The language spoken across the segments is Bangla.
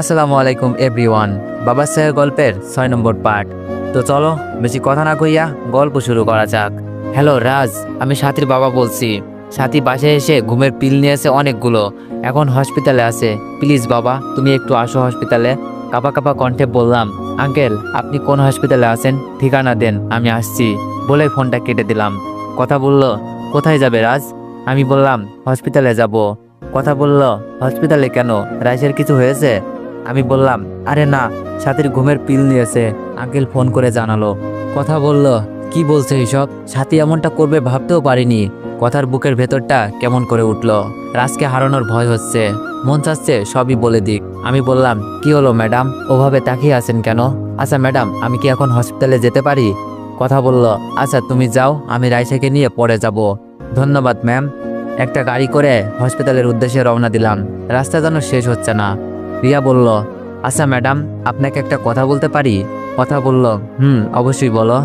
আসসালামু আলাইকুম এভরিওয়ান বাবা সাহেব গল্পের ছয় নম্বর পার্ট। তো চলো, বেশি কথা না কইয়া গল্প শুরু করা যাক। হ্যালো, রাজ, আমি সাথীর বাবা বলছি। সাথী বাসায় এসে ঘুমের পিল নিয়েছে অনেকগুলো। এখন হসপিটালে আছে। প্লিজ বাবা, তুমি একটু আসো হসপিটালে কাপা কাপা কণ্ঠে বললাম, আঙ্কেল, আপনি কোন হসপিটালে আছেন? ঠিকানা দেন, আমি আসছি। বলে ফোনটা কেটে দিলাম। কথা বলল, কোথায় যাবে রাজ? আমি বললাম হসপিটালে যাব। কথা বলল হসপিটালে কেন? রাইসের কিছু হয়েছে? আমি বললাম, আরে না সাথীর ঘুমের পিল নিয়েছে। আঙ্কেল ফোন করে জানালো। কথা বলল, কি বলছে এইসব সাথী এমনটা করবে ভাবতেও পারিনি। কথার বুকের ভেতরটা কেমন করে উঠল। রাজকে হারানোর ভয় হচ্ছে। মন চাচ্ছে সবই বলে দিক। আমি বললাম, কি হলো ম্যাডাম? ওভাবে তাকিয়ে আছেন কেন? আচ্ছা ম্যাডাম, আমি কি এখন হসপিটালে যেতে পারি? কথা বলল আচ্ছা তুমি যাও, আমি রাইসাকে নিয়ে পরে যাব। ধন্যবাদ, ম্যাম। একটা গাড়ি করে হসপিটালের উদ্দেশ্যে রওনা দিলাম। রাস্তা যেন শেষ হচ্ছে না। রিয়া বলল আচ্ছা ম্যাডাম, আপনাকে একটা কথা বলতে পারি? কথা বলল, হুম, অবশ্যই বলো।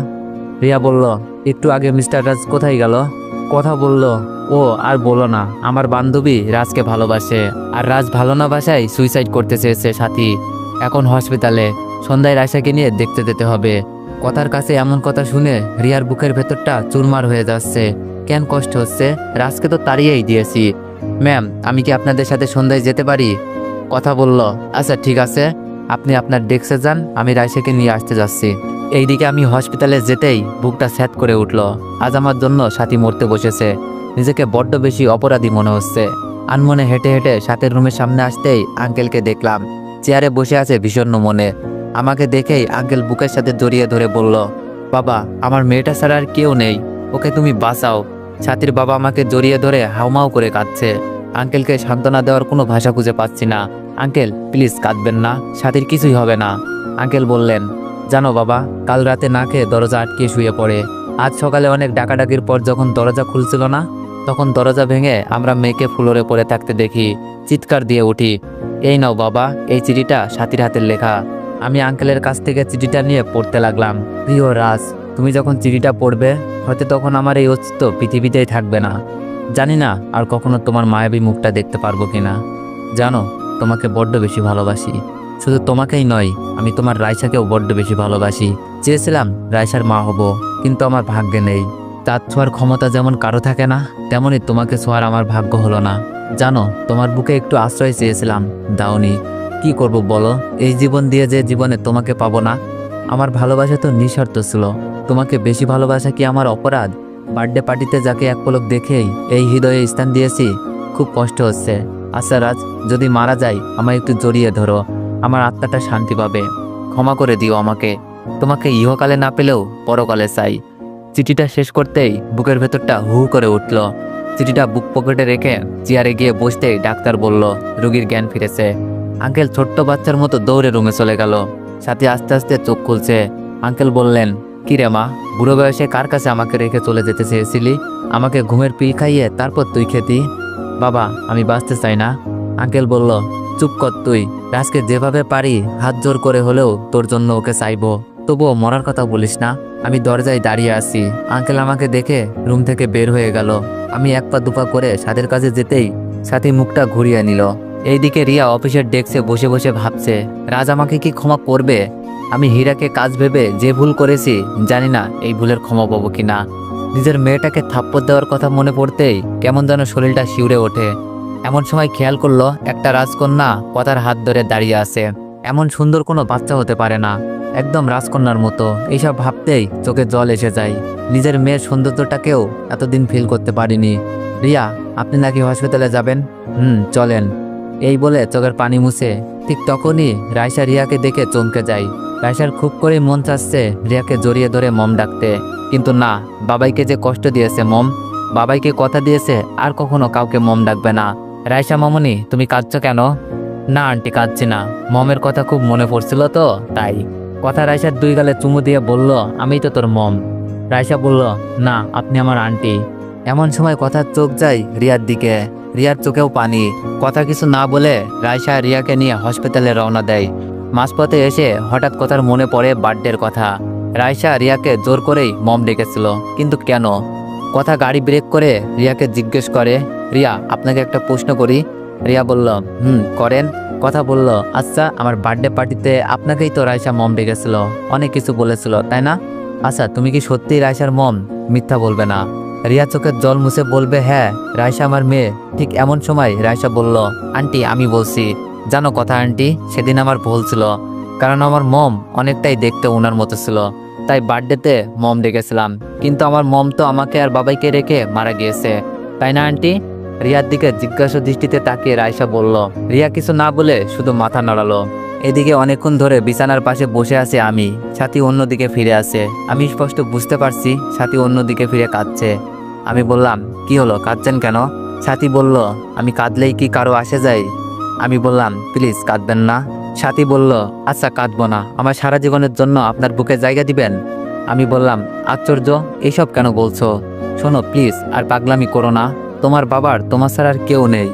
রিয়া বলল, একটু আগে মিস্টার রাজ কোথায় গেল? কথা বলল, ও, আর বলো না, আমার বান্ধবী রাজকে ভালোবাসে, আর রাজ ভালো না বাসায় সুইসাইড করতে চেয়েছে সাথী। এখন হসপিটালে সন্ধ্যায় রাশাকে নিয়ে দেখতে যেতে হবে। কথার কাছে এমন কথা শুনে রিয়ার বুকের ভেতরটা চুরমার হয়ে যাচ্ছে। কেন কষ্ট হচ্ছে? রাজকে তো তাড়িয়েই দিয়েছি। ম্যাম, আমি কি আপনাদের সাথে সন্ধ্যায় যেতে পারি? কথা বলল আচ্ছা ঠিক আছে, আপনি আপনার ডেস্কে যান, আমি রাইসাকে নিয়ে আসতে যাচ্ছি। এইদিকে আমি হসপিটালে যেতেই বুকটা স্যাত করে উঠল। আজ আমার জন্য সাথী মরতে বসেছে। নিজেকে বড্ড বেশি অপরাধী মনে হচ্ছে। আনমনে হেঁটে হেঁটে সাথের রুমের সামনে আসতেই আঙ্কেলকে দেখলাম। চেয়ারে বসে আছে ভীষণ মনে। আমাকে দেখেই আঙ্কেল বুকের সাথে জড়িয়ে ধরে বলল, বাবা, আমার মেয়েটা ছাড়া আর কেউ নেই। ওকে তুমি বাঁচাও। সাথীর বাবা আমাকে জড়িয়ে ধরে হাউমাউ করে কাঁদছে। আঙ্কেলকে সান্ত্বনা দেওয়ার কোনো ভাষা খুঁজে পাচ্ছি না। আঙ্কেল, প্লিজ কাঁদবেন না, সাথীর কিছুই হবে না। আঙ্কেল বললেন, জানো বাবা, কাল রাতে না খেয়ে দরজা আটকে শুয়ে পড়ে। আজ সকালে অনেক ডাকাডাকির পর যখন দরজা খুলছিল না, তখন দরজা ভেঙে আমরা মেয়েকে ফ্লোরে পড়ে থাকতে দেখি, চিৎকার দিয়ে উঠি, এই নাও বাবা, এই চিঠিটা সাথীর হাতের লেখা। আমি আঙ্কেলের কাছ থেকে চিঠিটা নিয়ে পড়তে লাগলাম, প্রিয় রাজ, তুমি যখন চিঠিটা পড়বে, হয়তো তখন আমার এই অস্তিত্ব পৃথিবীতেই থাকবে না। জানি না আর কখনো তোমার মায়াবী মুখটা দেখতে পারব কিনা। জানো তোমাকে বড্ড বেশি ভালোবাসি। শুধু তোমাকেই নয়, আমি তোমার রায়সাকেও বড্ড বেশি ভালোবাসি। চেয়েছিলাম রায়সার মা হব, কিন্তু আমার ভাগ্যে নেই। তার ছোঁয়ার ক্ষমতা যেমন কারও থাকে না, তেমনই তোমাকে ছোঁয়ার আমার ভাগ্য হলো না। জানো, তোমার বুকে একটু আশ্রয় চেয়েছিলাম, দাওনি। কি করব বলো, এই জীবন দিয়ে যে জীবনে তোমাকে পাবো না? আমার ভালোবাসা তো নিঃস্বার্থ ছিল। তোমাকে বেশি ভালোবাসা কি আমার অপরাধ? বার্থডে পার্টিতে যাকে এক পলক দেখেই এই হৃদয়ে স্থান দিয়েছি, খুব কষ্ট হচ্ছে। আচ্ছা রাজ, যদি মারা যাই আমায় একটু জড়িয়ে ধরো। আমার আত্মাটা শান্তি পাবে। ক্ষমা করে দিও আমাকে। তোমাকে ইহকালে না পেলেও পরকালে চাই। চিঠিটা শেষ করতেই বুকের ভেতরটা হু করে উঠল। চিঠিটা বুক পকেটে রেখে চেয়ারে গিয়ে বসতেই ডাক্তার বলল, রুগীর জ্ঞান ফিরেছে। আঙ্কেল ছোট্ট বাচ্চার মতো দৌড়ে রুমে চলে গেল। সাথে আস্তে আস্তে চোখ খুলছে। আঙ্কেল বললেন, কি রে মা, বুড়ো বয়সে কার কাছে আমাকে রেখে চলে যেতে চেয়েছিলি? আমাকে ঘুমের পিল খাইয়ে তারপর তুই খেতি? বাবা, আমি বাঁচতে চাই না। আঙ্কেল বলল, চুপ কর তুই। রাজকে যেভাবে পারি, হাত জোর করে হলেও তোর জন্য ওকে চাইব। তবুও মরার কথা বলিস না। আমি দরজায় দাঁড়িয়ে আছি। আঙ্কেল আমাকে দেখে রুম থেকে বের হয়ে গেল। আমি এক পা দুপা করে সাথের কাছে যেতেই সাথী মুখটা ঘুরিয়ে নিল। এইদিকে রিয়া অফিসের ডেস্কে বসে বসে ভাবছে, রাজ আমাকে কি ক্ষমা করবে? আমি হীরাকে কাজ ভেবে যে ভুল করেছি, জানি না এই ভুলের ক্ষমা পাবো কিনা। নিজের মেয়েটাকে থাপ্পড় দেওয়ার কথা মনে পড়তেই কেমন যেন শরীরটা শিউরে ওঠে। এমন সময় খেয়াল করল, একটা রাজকন্যা কথার হাত ধরে দাঁড়িয়ে আছে। এমন সুন্দর কোনো বাচ্চা হতে পারে না। একদম রাজকন্যার মতো। এইসব ভাবতেই চোখে জল এসে যায়। নিজের মেয়ের সৌন্দর্যটাকেও এতদিন ফিল করতে পারিনি। রিয়া, আপনি নাকি হসপিটালে যাবেন? হুম, চলেন। এই বলে চোখের পানি মুছে ঠিক তখনই রাইসা রিয়াকে দেখে চমকে যায়। রাইসার খুব করে মন চাচ্ছে রিয়াকে জড়িয়ে ধরে মম ডাকতে। কিন্তু না বাবাইকে যে কষ্ট দিয়েছে মম, বাবাইকে কথা দিয়েছে আর কখনো কাউকে মম ডাকবে না। রাইসা মামনি, তুমি কাঁদছো কেন? না, আন্টি, কাঁদছি না। মমের কথা খুব মনে পড়ছিল তো, তাই। কথা রাইসার দুই গালে চুমু দিয়ে বলল, আমি তো তোর মম। রাইসা বলল, না, আপনি আমার আন্টি। এমন সময় কথার চোখ যায় রিয়ার দিকে। রিয়ার চোখেও পানি। কথা কিছু না বলে রাইসা রিয়াকে নিয়ে হসপিটালে রওনা দেয়। মাঝপথে এসে হঠাৎ কথার মনে পড়ে বার্থডের কথা। রাইসা রিয়াকে জোর করেই মম ডেকেছিল। কিন্তু কেন? কথা গাড়ি ব্রেক করে রিয়াকে জিজ্ঞেস করে, রিয়া, আপনাকে একটা প্রশ্ন করি? রিয়া বলল, হুম, করেন। কথা বলল আচ্ছা আমার বার্থডে পার্টিতে আপনাকেই তো রাইসা মম ডেকেছিল। অনেক কিছু বলেছিল, তাই না? আচ্ছা তুমি কি সত্যিই রাইসার মম? মিথ্যা বলবে না। রিয়া চোখের জল মুছে বলবে হ্যাঁ রাইসা আমার মেয়ে। ঠিক এমন সময় রাইসা বলল, আন্টি, আমি বলছি। জানো কথা, আন্টি? সেদিন আমার ভুল ছিল। কারণ আমার মম অনেকটাই দেখতে ওনার মতো ছিল। তাই বার্থডেতে মম ডেকেছিলাম। কিন্তু আমার মম তো আমাকে আর বাবাইকে রেখে মারা গিয়েছে। তাই না, আন্টি? রিয়ার দিকে জিজ্ঞাসা দৃষ্টিতে তাকিয়ে রায়সা বলল, রিয়া, কিছু না বলে শুধু মাথা নাড়ালো। এদিকে অনেকক্ষণ ধরে বিছানার পাশে বসে আছে আমি। সাথী অন্যদিকে ফিরে আছে। আমি স্পষ্ট বুঝতে পারছি সাথী অন্যদিকে ফিরে কাঁদছে। আমি বললাম, কি হলো, কাঁদছেন কেন? সাথী বলল, আমি কাঁদলেই কি কারও আসে যায়? আমি বললাম, প্লিজ কাঁদবেন না। সাথী বলল আচ্ছা কাঁদবো না। আমার সারা জীবনের জন্য আপনার বুকে জায়গা দিবেন? আমি বললাম, আশ্চর্য এইসব কেন বলছো? শোনো, প্লিজ, আর পাগলামি করো না। তোমার বাবার, তোমার ছাড়া আর কেউ নেই।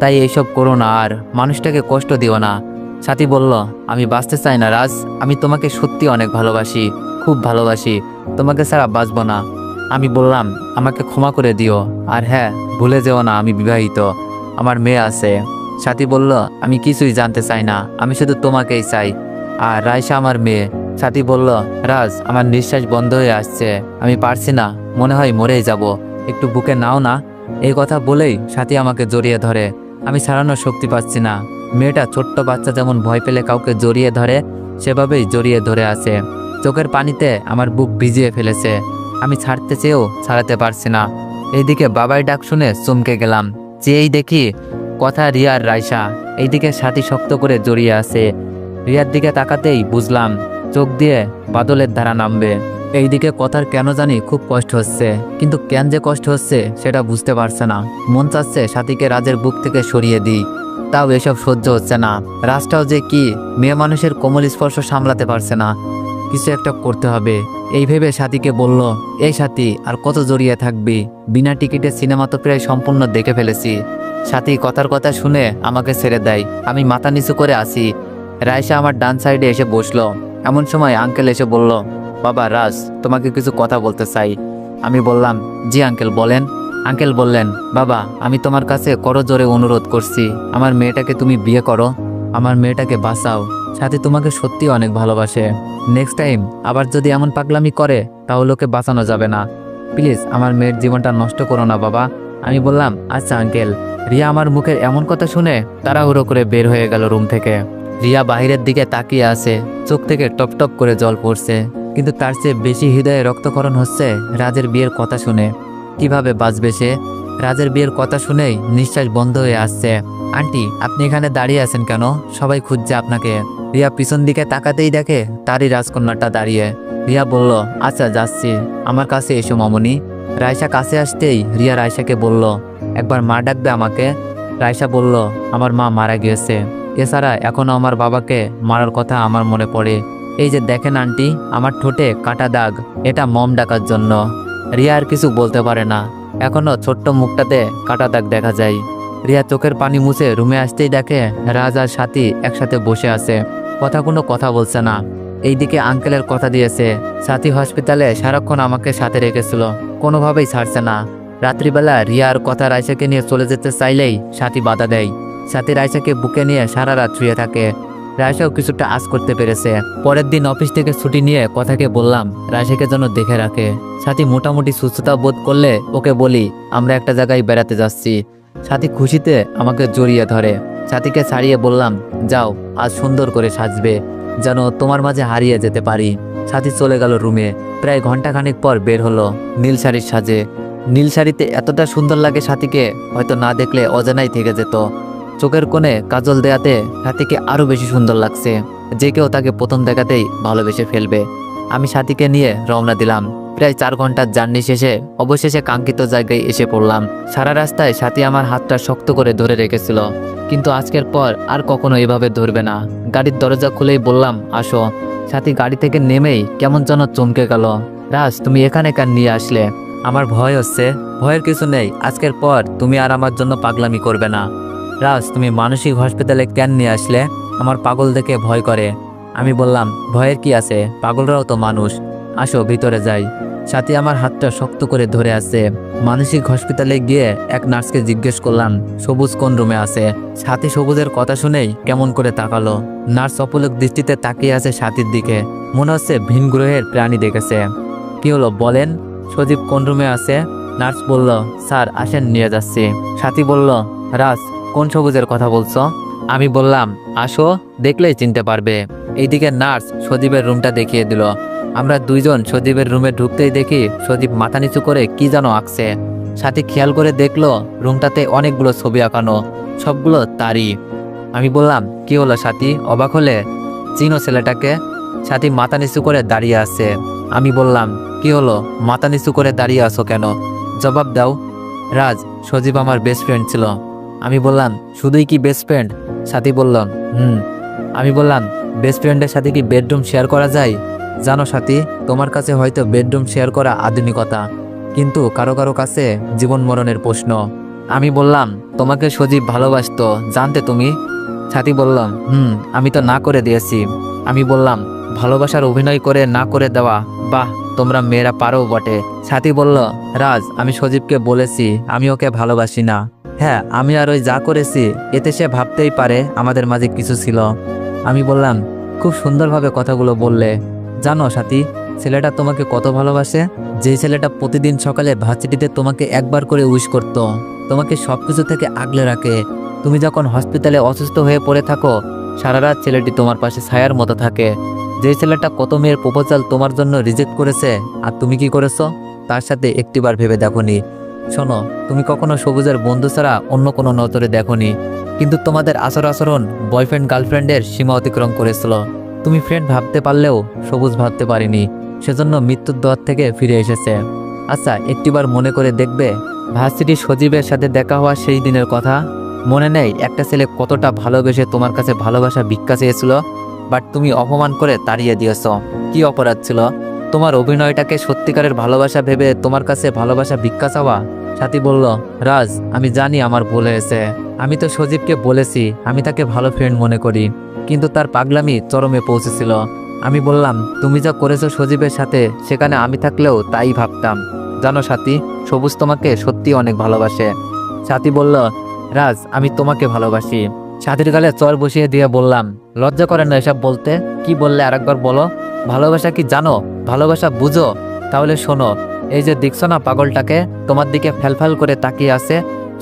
তাই এইসব করো না, আর মানুষটাকে কষ্ট দিও না। সাথী বলল, আমি বাঁচতে চাই না, রাজ। আমি তোমাকে সত্যি অনেক ভালোবাসি, খুব ভালোবাসি। তোমাকে ছাড়া বাঁচব না। আমি বললাম, আমাকে ক্ষমা করে দিও। আর হ্যাঁ ভুলে যেও না, আমি বিবাহিত। আমার মেয়ে আছে। সাথী বলল, আমি কিছুই জানতে চাই না, আমি শুধু তোমাকেই চাই। আর রাইসা আমার মেয়ে, সাথী বলল, রাজ, আমার নিঃশ্বাস বন্ধ হয়ে আসছে, আমি পারছি না, মনে হয় মরেই যাব, একটু বুকে নাও না। এই কথা বলেই সাথী আমাকে জড়িয়ে ধরে, আমি ছাড়ানোর শক্তি পাচ্ছি না। মেয়েটা ছোট্ট বাচ্চা যেমন ভয় পেলে কাউকে জড়িয়ে ধরে, সেভাবেই জড়িয়ে ধরে আছে। চোখের পানিতে আমার বুক ভিজিয়ে ফেলেছে, আমি ছাড়তে চেয়েও ছাড়াতে পারছি না। এইদিকে বাবাই ডাক শুনে চমকে গেলাম, চেয়েই দেখি কথা রিয়ার রাইসা এইদিকে সাথী শক্ত করে জড়িয়ে আছে। রিয়ার দিকে তাকাতেই বুঝলাম, চোখ দিয়ে বাদলের ধারা নামবে। এইদিকে কথার কেন জানি খুব কষ্ট হচ্ছে, কিন্তু কেন যে কষ্ট হচ্ছে সেটা বুঝতে পারছে না। মন চাচ্ছে সাথীকে রাজের বুক থেকে সরিয়ে দিই। তাও এসব সহ্য হচ্ছে না। রাজটাও যে কি, মেয়ে মানুষের কোমল স্পর্শ সামলাতে পারছে না। কিছু একটা করতে হবে। এই ভেবে সাথীকে বলল, এই সাথী, আর কত জড়িয়ে থাকবি? বিনা টিকিটে সিনেমা তো প্রায় সম্পূর্ণ দেখে ফেলেছি। সাথী, কথার কথা শুনে আমাকে ছেড়ে দেয়। আমি মাথা নিচু করে আসি রায়সা আমার ডান সাইডে এসে বসল। এমন সময় আঙ্কেল এসে বলল, বাবা, রাজ, তোমাকে কিছু কথা বলতে চাই। আমি বললাম, জি আঙ্কেল, বলেন। আঙ্কেল বললেন, বাবা, আমি তোমার কাছে করো জোরে অনুরোধ করছি। আমার মেয়েটাকে তুমি বিয়ে করো। আমার মেয়েটাকে বাঁচাও। সাথে তোমাকে সত্যি অনেক ভালোবাসে। নেক্সট টাইম আবার যদি এমন পাগলামি করে, তাহলে ওকে বাঁচানো যাবে না। প্লিজ আমার মেয়ের জীবনটা নষ্ট করো না, বাবা। আমি বললাম আচ্ছা আঙ্কেল রিয়া আমার মুখের এমন কথা শুনে তাড়াহুড়ো করে বের হয়ে গেল রুম থেকে। রিয়া বাহিরের দিকে তাকিয়ে আছে, চোখ থেকে টপ টপ করে জল পড়ছে। কিন্তু তার চেয়ে বেশি হৃদয়ে রক্তকরণ হচ্ছে রাজের বিয়ের কথা শুনে। কীভাবে বাঁচবে সে? রাজের বিয়ের কথা শুনেই নিঃশ্বাস বন্ধ হয়ে আসছে। আন্টি, আপনি এখানে দাঁড়িয়ে আছেন কেন? সবাই খুঁজছে আপনাকে। রিয়া পিছন দিকে তাকাতেই দেখে তারই রাজকন্যাটা দাঁড়িয়ে। রিয়া বলল আচ্ছা যাচ্ছি। আমার কাছে এসো, মামনি। রায়সা কাছে আসতেই রিয়া রায়সাকে বলল, একবার মা ডাকবে আমাকে। রায়সা বলল, আমার মা মারা গিয়েছে। এছাড়া এখনও আমার বাবাকে মারার কথা আমার মনে পড়ে। এই যে দেখেন আন্টি, আমার ঠোঁটে কাটা দাগ। এটা মম ডাকার জন্য। রিয়া আর কিছু বলতে পারে না। এখনও ছোট্ট মুখটাতে কাটা দাগ দেখা যায়। রিয়া চোখের পানি মুছে রুমে আসতেই দেখে রাজ আর সাথী একসাথে বসে আছে। কথা কোনো কথা বলছে না। এইদিকে আঙ্কেলের কথা দিয়েছে। সাথী হসপিটালে সারাক্ষণ আমাকে সাথে রেখেছিল। কোনোভাবেই ছাড়ছে না। রাত্রিবেলা রিয়ার কথা রাইসাকে নিয়ে চলে যেতে চাইলেই সাথী বাধা দেয়। সাথী রাইসাকে বুকে নিয়ে সারা রাত শুয়ে থাকে। রায়সাও কিছুটা আজ করতে পেরেছে। পরের দিন অফিস থেকে ছুটি নিয়ে কথাকে বললাম রায়সাকে যেন দেখে রাখে। সাথী মোটামুটি সুস্থতা বোধ করলে ওকে বলি, আমরা একটা জায়গায় বেড়াতে যাচ্ছি। সাথী খুশিতে আমাকে জড়িয়ে ধরে। সাথীকে ছাড়িয়ে বললাম, যাও, আজ সুন্দর করে সাজবে, যেন তোমার মাঝে হারিয়ে যেতে পারি। সাথী চলে গেল রুমে। প্রায় ঘন্টাখানেক পর বের হলো নীল শাড়ির সাজে। নীল শাড়িতে এতটা সুন্দর লাগে সাথীকে, হয়তো না দেখলে অজানাই থেকে যেত। চোখের কোণে কাজল দেয়াতে সাথীকে আরও বেশি সুন্দর লাগছে। যে কেউ তাকে প্রথম দেখাতেই ভালোবেসে ফেলবে। আমি সাথীকে নিয়ে রওনা দিলাম। প্রায় চার ঘণ্টার জার্নি শেষে অবশেষে কাঙ্ক্ষিত জায়গায় এসে পড়লাম। সারা রাস্তায় সাথী আমার হাতটা শক্ত করে ধরে রেখেছিল। কিন্তু আজকের পর আর কখনো এভাবে ধরবে না। গাড়ির দরজা খুলেই বললাম, আসো। সাথী গাড়ি থেকে নেমেই কেমন যেন চমকে গেল। রাজ, তুমি এখানে কেন নিয়ে আসলে? আমার ভয় হচ্ছে। ভয়ের কিছু নেই। আজকের পর তুমি আর আমার জন্য পাগলামি করবে না। রাজ, তুমি মানসিক হসপিটালে কেন নিয়ে আসলে? আমার পাগল দেখে ভয় করে। আমি বললাম, ভয়ের কি আছে? পাগলরাও তো মানুষ। আসো, ভিতরে যাই। সাথী আমার হাতটা শক্ত করে ধরে আছে। মানসিক হসপিটালে গিয়ে এক নার্সকে জিজ্ঞেস করলাম, সবুজ কোন রুমে আছে? সাথী সবুজের কথা শুনেই কেমন করে তাকালো। নার্স অপলক দৃষ্টিতে তাকিয়ে আছে সাথীর দিকে। মনে হচ্ছে ভিন গ্রহের প্রাণী দেখেছে। কি হলো, বলেন? সজীব কোন রুমে আছে? নার্স বলল, স্যার, আসেন, নিয়ে যাচ্ছি। সাথী বলল, রাজ, কোন সবুজের কথা বলছো? আমি বললাম, আসো, দেখলেই চিনতে পারবে। এইদিকে নার্স সজীবের রুমটা দেখিয়ে দিল। আমরা দুইজন সজীবের রুমে ঢুকতেই দেখি সজীব মাথা নিচু করে কি যেন আঁকছে। সাথী খেয়াল করে দেখল রুমটাতে অনেকগুলো ছবি আঁকানো, সবগুলো তারই। আমি বললাম, কি হলো সাথী? অবাক হলে? চিনো ছেলেটাকে? সাথী মাথা নিচু করে দাঁড়িয়ে আছে। আমি বললাম, কি হলো? মাথা নিচু করে দাঁড়িয়ে আছো কেন? জবাব দাও। রাজ, সজীব আমার বেস্ট ফ্রেন্ড ছিল। আমি বললাম, শুধুই কি বেস্ট ফ্রেন্ড সাথী বললাম হুম। আমি বললাম বেস্ট ফ্রেন্ডের সাথে কি বেডরুম শেয়ার করা যায়? জানো সাথী, তোমার কাছে হয়তো বেডরুম শেয়ার করা আধুনিকতা, কিন্তু কারও কারও কাছে জীবন মরণের প্রশ্ন। আমি বললাম, তোমাকে সজীব ভালোবাসতো, জানতে তুমি? সাথী বললাম, হুম, আমি তো না করে দিয়েছি। আমি বললাম, ভালোবাসার অভিনয় করে না করে দেওয়া, বাহ, তোমরা মেয়েরা পারো বটে। সাথী বলল, রাজ, আমি সজীবকে বলেছি, আমি ওকে ভালোবাসি না। হ্যাঁ আমি আর ওই যা করেছি, এতে সে ভাবতেই পারে আমাদের মাঝে কিছু ছিল। আমি বললাম, খুব সুন্দরভাবে কথাগুলো বললে। জানো সাথী, ছেলেটা তোমাকে কত ভালোবাসে? যে ছেলেটা প্রতিদিন সকালে ভার্সিটিতে তোমাকে একবার করে উইশ করত, তোমাকে সব কিছু থেকে আগলে রাখে। তুমি যখন হসপিটালে অসুস্থ হয়ে পড়ে থাকো সারা রাত ছেলেটি তোমার পাশে ছায়ার মতো থাকে। যে ছেলেটা কত মেয়ের প্রপোজাল তোমার জন্য রিজেক্ট করেছে, আর তুমি কি করেছ? তার সাথে একটিবার ভেবে দেখোনি। শোনো, তুমি কখনো সবুজের বন্ধু ছাড়া অন্য কোনো নজরে দেখোনি, কিন্তু তোমাদের আচর আচরণ বয়ফ্রেন্ড গার্লফ্রেন্ডের সীমা অতিক্রম করেছিল। তুমি ফ্রেন্ড ভাবতে পারলেও সবুজ ভাবতে পারিনি, সেজন্য মৃত্যুর দোয়ার থেকে ফিরে এসেছে। আচ্ছা একটিবার মনে করে দেখবে, ভার্সিটি সজীবের সাথে দেখা হওয়া সেই দিনের কথা। মনে নেই একটা ছেলে কতটা ভালোবেসে তোমার কাছে ভালোবাসা ভিক্ষা চেয়েছিল বাট তুমি অপমান করে তাড়িয়ে দিয়েছ। কি অপরাধ ছিল? তোমার অভিনয়টাকে সত্যিকারের ভালোবাসা ভেবে তোমার কাছে ভালোবাসা ভিক্ষা চাওয়া? সাথী বলল, রাজ, আমি জানি আমার ভুল হয়েছে। আমি তো সজীবকে বলেছি, আমি তাকে ভালো ফ্রেন্ড মনে করি। কিন্তু তার পাগলামি চরমে পৌঁছেছিল। আমি বললাম, তুমি যা করেছ সজীবের সাথে, সেখানে আমি থাকলেও তাই ভাবতাম। জানো সাথী, সবুজ তোমাকে সত্যি অনেক ভালোবাসে। সাথী বলল, রাজ, আমি তোমাকে ভালোবাসি। সাথীর গালে চর বসিয়ে দিয়ে বললাম, লজ্জা করে না এসব বলতে? কি বললে আরেকবার বলো? ভালোবাসা কি জানো? ভালোবাসা বুঝো? তাহলে শোনো, এই যে দেখছ না পাগলটাকে, তোমার দিকে ফ্যালফ্যাল করে তাকিয়ে আছে,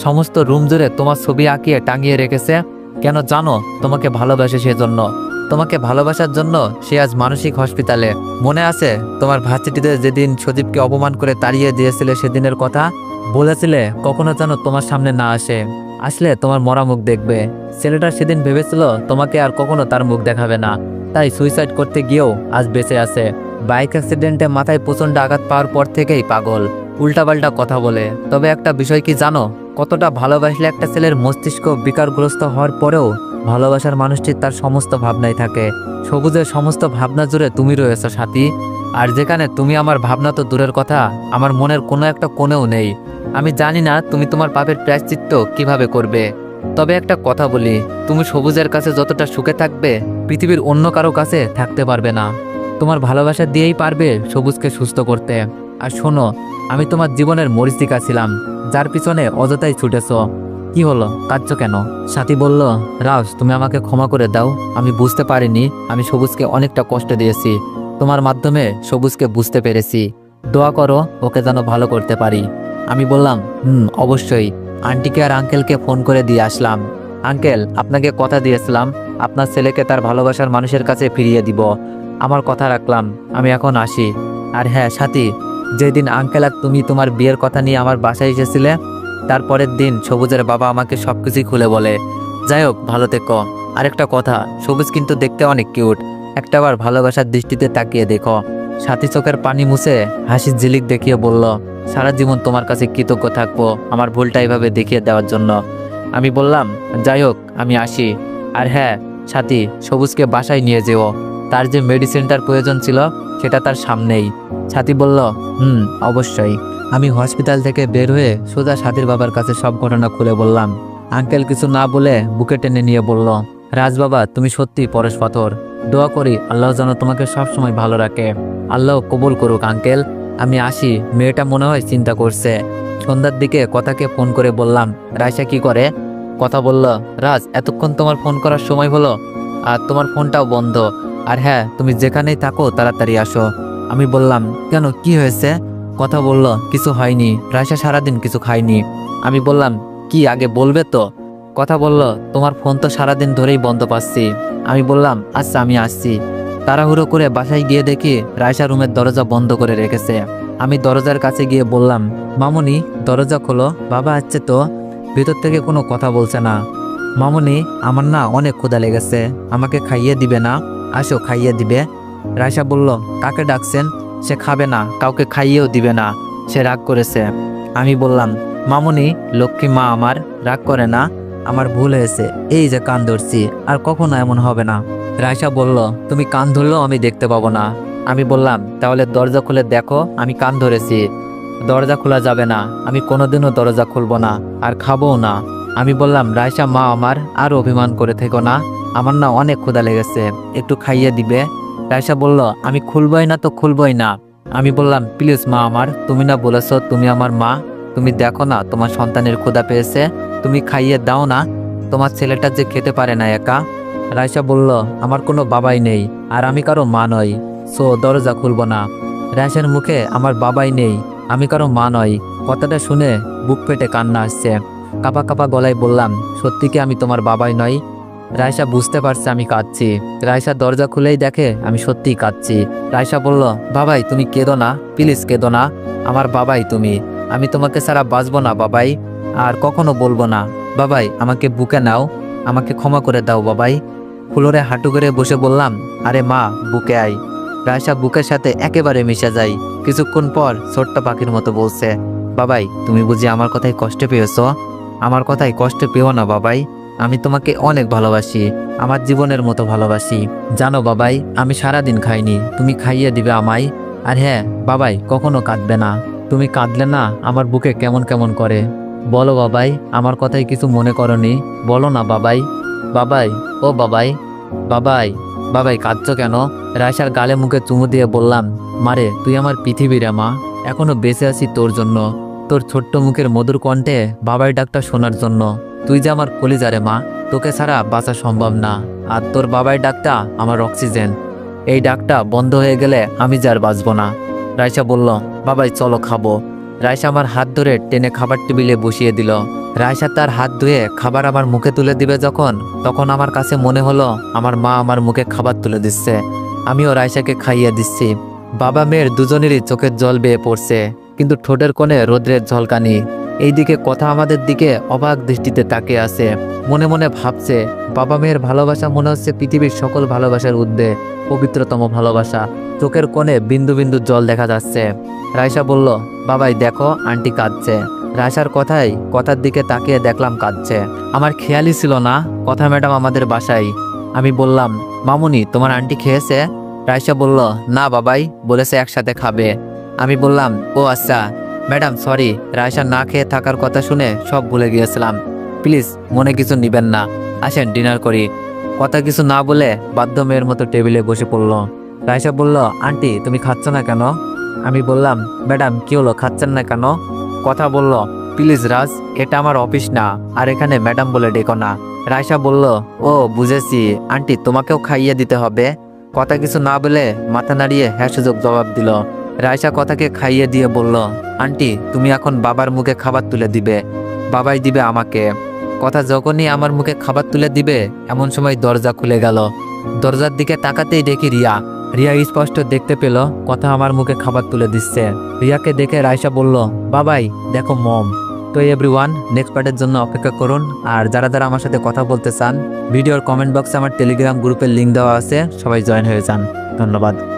সমস্ত রুম জুড়ে তোমার ছবি আঁকিয়ে টাঙিয়ে রেখেছে কেন জানো, তোমাকে ভালোবাসে সেজন্য। তোমাকে ভালোবাসার জন্য সে আজ মানসিক হসপিটালে। মনে আছে, তোমার ভার্সিটিতে যেদিন সজীবকে অপমান করে তাড়িয়ে দিয়েছিলে সেদিনের কথা? বলেছিলে, কখনো যেন তোমার সামনে না আসে। আসলে তোমার মরা মুখ দেখবে। ছেলেটা সেদিন ভেবেছিল, তোমাকে আর কখনো তার মুখ দেখাবে না। তাই সুইসাইড করতে গিয়েও আজ বেঁচে আছে। বাইক অ্যাক্সিডেন্টে মাথায় প্রচণ্ড আঘাত পাওয়ার পর থেকেই পাগল। উল্টাপাল্টা কথা বলে। তবে একটা বিষয় কি জানো? কতটা ভালোবাসলে একটা ছেলের মস্তিষ্ক বিকারগ্রস্ত হওয়ার পরেও ভালোবাসার মানুষটি তার সমস্ত ভাবনাই থাকে। সবুজের সমস্ত ভাবনা জুড়ে তুমি রয়েছো সাথী। আর যেখানে তুমি আমার ভাবনা তো দূরের কথা, আমার মনের কোনো একটা কোণেও নেই। আমি জানি না তুমি তোমার পাপের প্রায়শ্চিত্ত কীভাবে করবে। তবে একটা কথা বলি, তুমি সবুজের কাছে যতটা সুখে থাকবে, পৃথিবীর অন্য কারও কাছে থাকতে পারবে না। তোমার ভালোবাসা দিয়েই পারবে সবুজকে সুস্থ করতে। আর শোনো, আমি তোমার জীবনের মরিচিকা ছিলাম। যার পিছনে অযথাই ছুটেছ। কি হলো? কাঁদছ কেন? সাথী বলল, রাজ, তুমি আমাকে ক্ষমা করে দাও। আমি বুঝতে পারিনি। আমি সবুজকে অনেকটা কষ্ট দিয়েছি। তোমার মাধ্যমে সবুজকে বুঝতে পেরেছি। দোয়া করো, ওকে যেন ভালো করতে পারি। আমি বললাম, হুম, অবশ্যই। আন্টিকে আর আঙ্কেলকে ফোন করে দিয়ে আসলাম। আঙ্কেল, আপনাকে কথা দিয়েছিলাম। আপনার ছেলেকে তার ভালোবাসার মানুষের কাছে ফিরিয়ে দিব। আমার কথা রাখলাম। আমি এখন আসি। আর হ্যাঁ সাথী যেদিন আঙ্কেল আর তুমি তোমার বিয়ের কথা নিয়ে আমার বাসায় এসেছিলে, তারপরের দিন সবুজের বাবা আমাকে সব কিছুই খুলে বলে। যাই হোক, ভালো থেকো। আরেকটা কথা, সবুজ কিন্তু দেখতে অনেক কিউট একটাবার ভালোবাসার দৃষ্টিতে তাকিয়ে দেখো। সাথী চোখের পানি মুছে হাসির ঝিলিক দেখিয়ে বলল, সারা জীবন তোমার কাছে কৃতজ্ঞ থাকব আমার ভুলটা এইভাবে দেখিয়ে দেওয়ার জন্য। আমি বললাম, যাই হোক, আমি আসি। আর হ্যাঁ সাথী, সবুজকে বাসায় নিয়ে যেও। তার যে মেডিসিনটার প্রয়োজন ছিল, সেটা তার সামনেই। সাথী বলল, হুম, অবশ্যই। আমি হসপিটাল থেকে বের হয়ে সোজা সাথীর বাবার কাছে সব ঘটনা খুলে বললাম। আঙ্কেল কিছু না বলে বুকে টেনে নিয়ে বলল, রাজ বাবা, তুমি সত্যি পরশ পাথর। দোয়া করি আল্লাহ যেন তোমাকে সবসময় ভালো রাখে। আল্লাহ কবুল করুক, আঙ্কেল। আমি আসি, মেয়েটা মনে হয় চিন্তা করছে। সন্ধ্যার দিকে কথাকে ফোন করে বললাম, রায়সা কি করে? কথা বলল, রাজ, এতক্ষণ তোমার ফোন করার সময় হলো। আর তোমার ফোনটাও বন্ধ। আর হ্যাঁ তুমি যেখানেই থাকো তাড়াতাড়ি আসো। আমি বললাম, কেন? কি হয়েছে? কথা বলল, কিছু হয়নি। রায়সা সারাদিন কিছু খায়নি। আমি বললাম, কি, আগে বলবে তো? কথা বলল, তোমার ফোন তো সারাদিন ধরেই বন্ধ পাচ্ছি। আমি বললাম আচ্ছা আমি আসছি। তাড়াহুড়ো করে বাসায় গিয়ে দেখি রায়সা রুমের দরজা বন্ধ করে রেখেছে। আমি দরজার কাছে গিয়ে বললাম, মামুনি, দরজা খোলো, বাবা আসছে তো। ভিতর থেকে কোনো কথা বলছে না। মামুনি, আমার না অনেক ক্ষুধা লেগেছে। আমাকে খাইয়ে দিবে না? আসো, খাইয়ে দিবে। রায়সা বলল, কাকে ডাকছেন? সে খাবে না, কাউকে খাইয়েও দিবে না। সে রাগ করেছে। আমি বললাম, মামুনি, লক্ষ্মী মা আমার, রাগ করে না, আমার ভুল হয়েছে। এই যে কান ধরছি, আর কখনো এমন হবে না। রায়সা বলল, তুমি কান ধরলেও আমি দেখতে পাবো না। আমি বললাম, তাহলে দরজা খুলে দেখো, আমি কান ধরেছি। দরজা খোলা যাবে না, আমি কোনোদিনও দরজা খুলবো না, আর খাব না। আমি বললাম রায়সা মা আমার আর অভিমান করে থেকো না। আমার না অনেক ক্ষুধা লেগেছে, একটু খাইয়ে দিবে। রায়সা বলল, আমি খুলবই না তো খুলবই না। আমি বললাম, প্লিজ মা আমার, তুমি না বলেছ তুমি আমার মা। তুমি দেখো না, তোমার সন্তানের ক্ষুদা পেয়েছে। তুমি খাইয়ে দাও না, তোমার ছেলেটা যে খেতে পারে না একা। রায়সা বলল, আমার কোনো বাবাই নেই, আর আমি কারও মা নই, সো দরজা খুলব না। রায়সার মুখে, আমার বাবাই নেই, আমি কারও মা নই। কথাটা শুনে বুক পেটে কান্না আসছে। কাপা কাপা গলায় বললাম, সত্যি কি আমি তোমার বাবাই নই? রায়সা বুঝতে পারছে আমি কাঁদছি। রায়সা দরজা খুলেই দেখে আমি সত্যিই কাঁদছি। রায়সা বলল, বাবাই, তুমি কেঁদো না, প্লিজ কেঁদো না। আমার বাবাই তুমি। আমি তোমাকে ছাড়া বাঁচবো না, বাবাই, আর কখনো বলব না। বাবাই, আমাকে বুকে নাও, আমাকে ক্ষমা করে দাও, বাবাই। ফ্লোরে হাঁটু করে বসে বললাম, আরে মা, বুকে আই রায়সা বুকের সাথে একেবারে মিশে যাই কিছুক্ষণ পর ছোট্ট পাখির মতো বলছে, বাবাই, তুমি বুঝি আমার কথায় কষ্ট পেয়েছ? আমার কথায় কষ্ট পেও না, বাবাই। আমি তোমাকে অনেক ভালোবাসি, আমার জীবনের মতো ভালোবাসি। জানো বাবাই, আমি সারাদিন খাইনি, তুমি খাইয়ে দিবে আমায়। আর হ্যাঁ বাবাই, কখনো কাঁদবে না। তুমি কাঁদলে না আমার বুকে কেমন কেমন করে। বলো বাবাই, আমার কথায় কিছু মনে করনি। বলো না বাবাই। বাবাই, ও বাবাই। বাবাই বাবাই, কাঁদছো কেন? রায়সার গালে মুখে চুমু দিয়ে বললাম, মারে, তুই আমার পৃথিবীর মা। এখনও বেঁচে আছি তোর জন্য। তোর ছোট্ট মুখের মধুর কণ্ঠে বাবাই ডাকটা শোনার জন্য। তুই যে আমার কলিজারে মা, তোকে ছাড়া বাঁচা সম্ভব না। আর তোর বাবাই ডাকটা আমার অক্সিজেন। এই ডাকটা বন্ধ হয়ে গেলে আমি যে আর বাঁচবো না। রায়সা বলল, বাবাই, চলো খাব। রায়সা আমার হাত ধরে টেনে খাবার টেবিলে বসিয়ে দিল। রায়সা তার হাত ধুয়ে খাবার আমার মুখে তুলে দিবে যখন, তখন আমার কাছে মনে হলো, আমার মা আমার মুখে খাবার তুলে দিচ্ছে। আমিও রায়সাকে খাইয়ে দিচ্ছি। বাবা মেয়ের দুজনেরই চোখের জল বেয়ে পড়ছে। কিন্তু ঠোঁটের কোণে রোদ্রের ঝলকানি। এইদিকে কথা আমাদের দিকে অবাক দৃষ্টিতে তাকিয়ে আছে। মনে মনে ভাবছে, বাবা মেয়ের ভালোবাসা মনে হচ্ছে পৃথিবীর সকল ভালোবাসার উদ্দে পবিত্রতম ভালোবাসা। চোখের কোণে বিন্দু বিন্দু জল দেখা যাচ্ছে। রায়সা বলল, বাবাই, দেখো, আন্টি কাঁদছে। রায়সার কথাই কথার দিকে তাকিয়ে দেখলাম কাঁদছে। আমার খেয়ালই ছিল না। কথা ম্যাডাম আমাদের বাসায়। আমি বললাম, মামুনি, তোমার আন্টি খেয়েছে? রায়সা বলল, না বাবাই, বলেছে একসাথে খাবে। আমি বললাম, ও আচ্ছা। ম্যাডাম, সরি রায়সা না খেয়ে থাকার কথা শুনে সব ভুলে গিয়েছিলাম। প্লিজ, মনে কিছু নিবেন না। আসেন, ডিনার করি। কথা কিছু না বলে বাধ্য মেয়ের মতো টেবিলে বসে পড়ল। রায়সা বলল, আন্টি, তুমি খাচ্ছ না কেন? আমি বললাম, ম্যাডাম, কি হলো, খাচ্ছেন না কেন? কথা বলল, প্লিজ, রাজ, এটা আমার অফিস না, আর এখানে ম্যাডাম বলে ডেকো না। রায়সা বলল, ও, বুঝেছি। আন্টি, তোমাকেও খাইয়ে দিতে হবে। কথা কিছু না বলে মাথা নাড়িয়ে হ্যাঁ সুযোগ জবাব দিল। রায়সা কথাকে খাইয়ে দিয়ে বলল, আন্টি, তুমি এখন বাবার মুখে খাবার তুলে দিবে। বাবাই দিবে আমাকে। কথা যখনই আমার মুখে খাবার তুলে দিবে, এমন সময় দরজা খুলে গেল। দরজার দিকে তাকাতেই দেখি রিয়া। রিয়া স্পষ্ট দেখতে পেল কথা আমার মুখে খাবার তুলে দিচ্ছে। রিয়াকে দেখে রায়সা বলল, বাবাই, দেখো মম। তো এভরিওয়ান নেক্সট পার্টের জন্য অপেক্ষা করুন। আর যারা যারা আমার সাথে কথা বলতে চান, ভিডিওর কমেন্ট বক্সে আমার টেলিগ্রাম গ্রুপের লিঙ্ক দেওয়া আছে। সবাই জয়েন হয়ে যান। ধন্যবাদ।